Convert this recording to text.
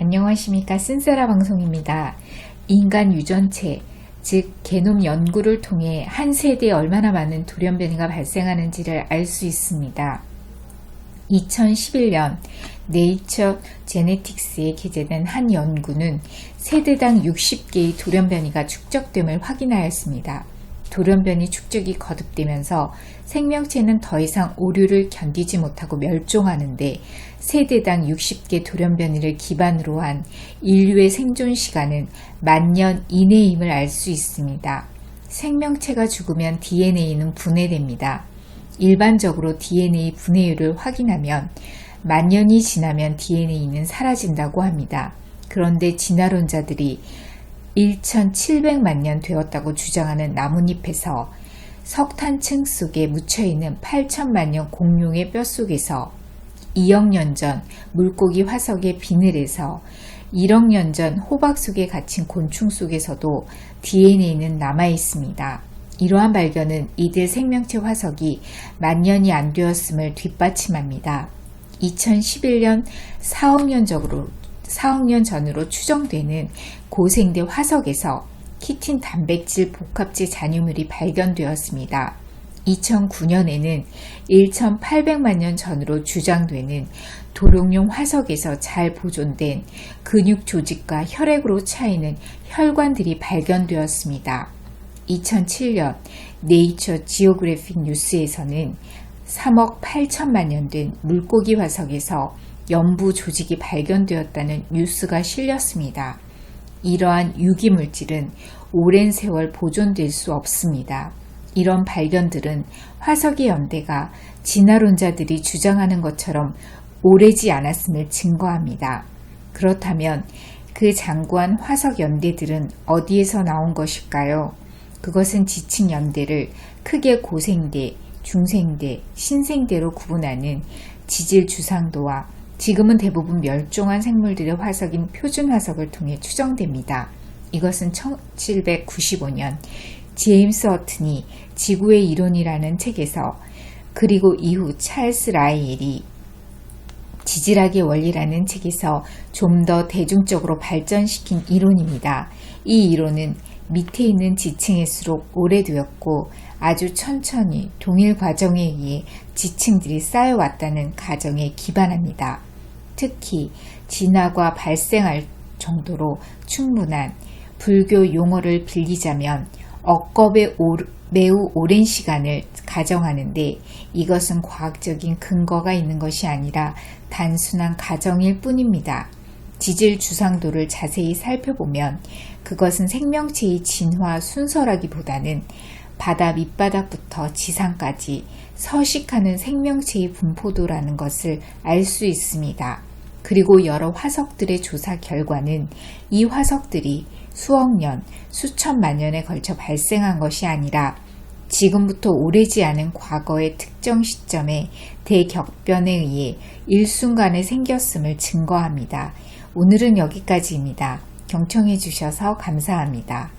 안녕하십니까 쓴세라 방송입니다. 인간 유전체, 즉 게놈 연구를 통해 한 세대에 얼마나 많은 돌연변이가 발생하는지를 알 수 있습니다. 2011년 네이처 제네틱스에 게재된 한 연구는 세대당 60개의 돌연변이가 축적됨을 확인하였습니다. 돌연변이 축적이 거듭되면서 생명체는 더 이상 오류를 견디지 못하고 멸종하는데 세대당 60개 돌연변이를 기반으로 한 인류의 생존 시간은 만년 이내임을 알 수 있습니다. 생명체가 죽으면 DNA는 분해됩니다. 일반적으로 DNA 분해율을 확인하면 만년이 지나면 DNA는 사라진다고 합니다. 그런데 진화론자들이 1700만 년 되었다고 주장하는 나뭇잎에서 석탄층 속에 묻혀있는 8천만 년 공룡의 뼛속에서 2억 년 전 물고기 화석의 비늘에서 1억 년 전 호박 속에 갇힌 곤충 속에서도 DNA는 남아 있습니다. 이러한 발견은 이들 생명체 화석이 만 년이 안 되었음을 뒷받침합니다. 2011년 4억 년 적으로 4억 년 전으로 추정되는 고생대 화석에서 키틴 단백질 복합체 잔유물이 발견되었습니다. 2009년에는 1,800만 년 전으로 주장되는 도룡뇽 화석에서 잘 보존된 근육 조직과 혈액으로 차이는 혈관들이 발견되었습니다. 2007년 네이처 지오그래픽 뉴스에서는 3억 8천만 년 된 물고기 화석에서 연부 조직이 발견되었다는 뉴스가 실렸습니다. 이러한 유기물질은 오랜 세월 보존될 수 없습니다. 이런 발견들은 화석의 연대가 진화론자들이 주장하는 것처럼 오래지 않았음을 증거합니다. 그렇다면 그 장구한 화석 연대들은 어디에서 나온 것일까요? 그것은 지층 연대를 크게 고생대, 중생대, 신생대로 구분하는 지질 주상도와 지금은 대부분 멸종한 생물들의 화석인 표준 화석을 통해 추정됩니다. 이것은 1795년 제임스 허튼이 지구의 이론이라는 책에서 그리고 이후 찰스 라이엘이 지질학의 원리라는 책에서 좀 더 대중적으로 발전시킨 이론입니다. 이 이론은 밑에 있는 지층일수록 오래되었고 아주 천천히 동일 과정에 의해 지층들이 쌓여왔다는 가정에 기반합니다. 특히 진화가 발생할 정도로 충분한 불교 용어를 빌리자면 억겁의 오, 매우 오랜 시간을 가정하는데 이것은 과학적인 근거가 있는 것이 아니라 단순한 가정일 뿐입니다. 지질 주상도를 자세히 살펴보면 그것은 생명체의 진화 순서라기보다는 바다 밑바닥부터 지상까지 서식하는 생명체의 분포도라는 것을 알 수 있습니다. 그리고 여러 화석들의 조사 결과는 이 화석들이 수억 년, 수천만 년에 걸쳐 발생한 것이 아니라 지금부터 오래지 않은 과거의 특정 시점에 대격변에 의해 일순간에 생겼음을 증거합니다. 오늘은 여기까지입니다. 경청해 주셔서 감사합니다.